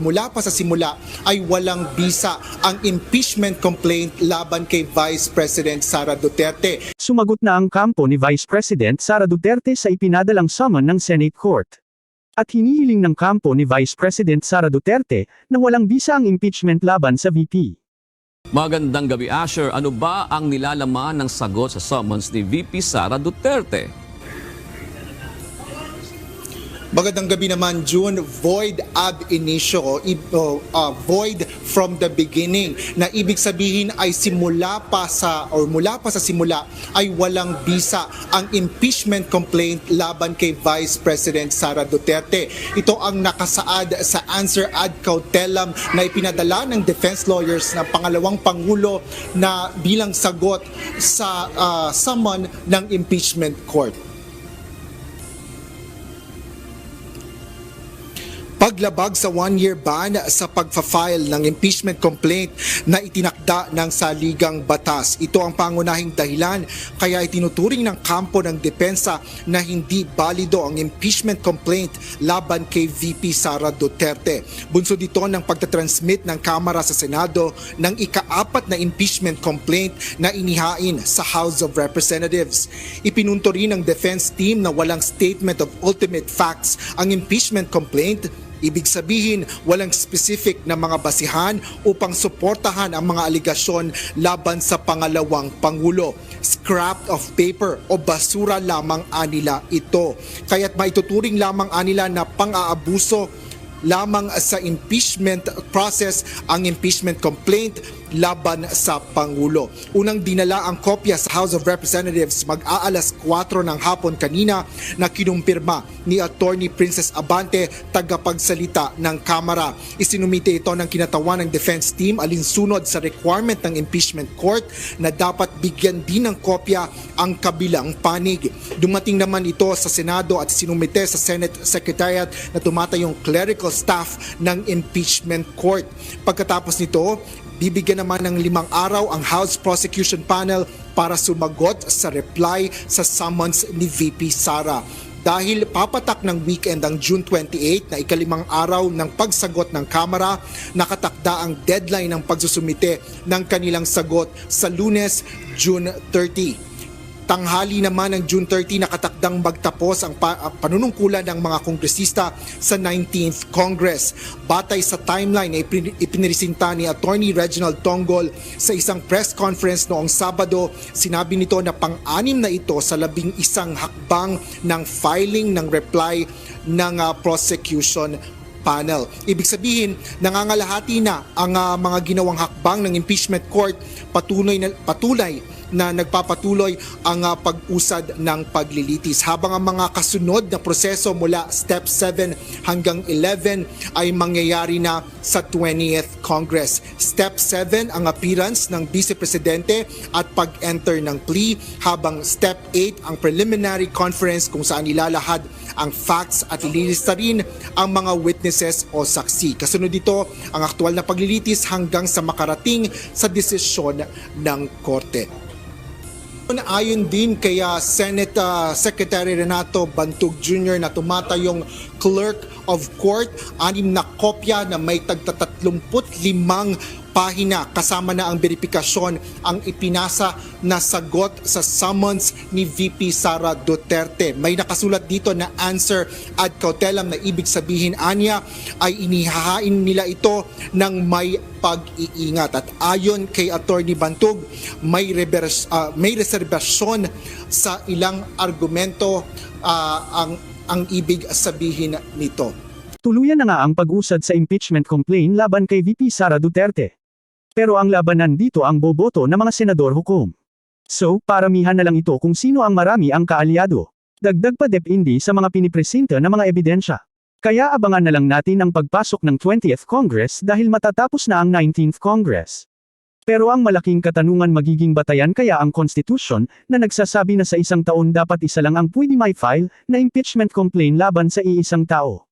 Mula pa sa simula ay walang bisa ang impeachment complaint laban kay Vice President Sara Duterte. Sumagot na ang kampo ni Vice President Sara Duterte sa ipinadalang summon ng Senate Court. At hinihiling ng kampo ni Vice President Sara Duterte na walang bisa ang impeachment laban sa VP. Magandang gabi Asher, ano ba ang nilalaman ng sagot sa summons ni VP Sara Duterte? Magandang gabi naman, June. Void ab initio, uh, void from the beginning, na ibig sabihin ay simula pa sa, or mula pa sa simula, ay walang bisa ang impeachment complaint laban kay Vice President Sara Duterte. Ito ang nakasaad sa answer ad cautelam na ipinadala ng defense lawyers ng pangalawang pangulo na bilang sagot sa uh, summon ng impeachment court. Paglabag sa one-year ban sa pagfa-file ng impeachment complaint na itinakda ng saligang batas. Ito ang pangunahing dahilan kaya itinuturing ng kampo ng depensa na hindi balido ang impeachment complaint laban kay VP Sara Duterte. Bunso dito ng pagtatransmit ng Kamara sa Senado ng ikaapat na impeachment complaint na inihain sa House of Representatives. Ipinunto rin ng defense team na walang statement of ultimate facts ang impeachment complaint Ibig sabihin, walang specific na mga basihan upang suportahan ang mga aligasyon laban sa pangalawang pangulo. Scrap of paper o basura lamang anila ito. Kaya't maituturing lamang anila na pang-aabuso lamang sa impeachment process ang impeachment complaint laban sa Pangulo. Unang dinala ang kopya sa House of Representatives mag-aalas 4 ng hapon kanina na kinumpirma ni Attorney Princess Abante, tagapagsalita ng Kamara. Isinumite ito ng kinatawan ng defense team alinsunod sa requirement ng impeachment court na dapat bigyan din ng kopya ang kabilang panig. Dumating naman ito sa Senado at sinumite sa Senate Secretariat na tumatayong clerical staff ng impeachment court. Pagkatapos nito, bibigyan naman ng limang araw ang House Prosecution Panel para sumagot sa reply sa summons ni VP Sara. Dahil papatak ng weekend ang June 28 na ikalimang araw ng pagsagot ng Kamara, nakatakda ang deadline ng pagsusumite ng kanilang sagot sa lunes, June 30. Tanghali naman ng June 30 nakatakdang magtapos ang pa- panunungkulan ng mga kongresista sa 19th Congress. Batay sa timeline na ipin- ipiniresinta ni Attorney Reginald Tongol sa isang press conference noong Sabado, sinabi nito na pang-anim na ito sa labing isang hakbang ng filing ng reply ng ah, prosecution panel. Ibig sabihin, nangangalahati na ang ah, mga ginawang hakbang ng impeachment court patuloy na patuloy na nagpapatuloy ang ah, pag-usad ng paglilitis. Habang ang mga kasunod na proseso mula Step 7 hanggang 11 ay mangyayari na sa 20th Congress. Step 7 ang appearance ng Vice Presidente at pag-enter ng plea habang Step 8 ang preliminary conference kung saan ilalahad ang facts at ililista rin ang mga witnesses o saksi. Kasunod dito ang aktual na paglilitis hanggang sa makarating sa desisyon ng korte. Ayon din kay ah, Senate ah, Secretary Renato Bantug Jr. na tumatayong Clerk of Court, anim na kopya na may tagtatatlumput-limang pahina kasama na ang verifikasyon ang ipinasa na sagot sa summons ni VP Sara Duterte. May nakasulat dito na answer ad cautelam na ibig sabihin anya ay inihahain nila ito ng may pag-iingat. At ayon kay Attorney Bantug, may, revers, ah, may reservasyon sa ilang argumento ah, ang, ang ibig sabihin nito. Tuluyan na nga ang pag-usad sa impeachment complaint laban kay VP Sara Duterte. Pero ang labanan dito ang boboto ng mga senador hukom. So, paramihan na lang ito kung sino ang marami ang kaalyado. Dagdag pa depindi sa mga pinipresenta na mga ebidensya. Kaya abangan na lang natin ang pagpasok ng 20th Congress dahil matatapos na ang 19th Congress. Pero ang malaking katanungan magiging batayan kaya ang Constitution na nagsasabi na sa isang taon dapat isa lang ang pwede may file na impeachment complaint laban sa iisang tao.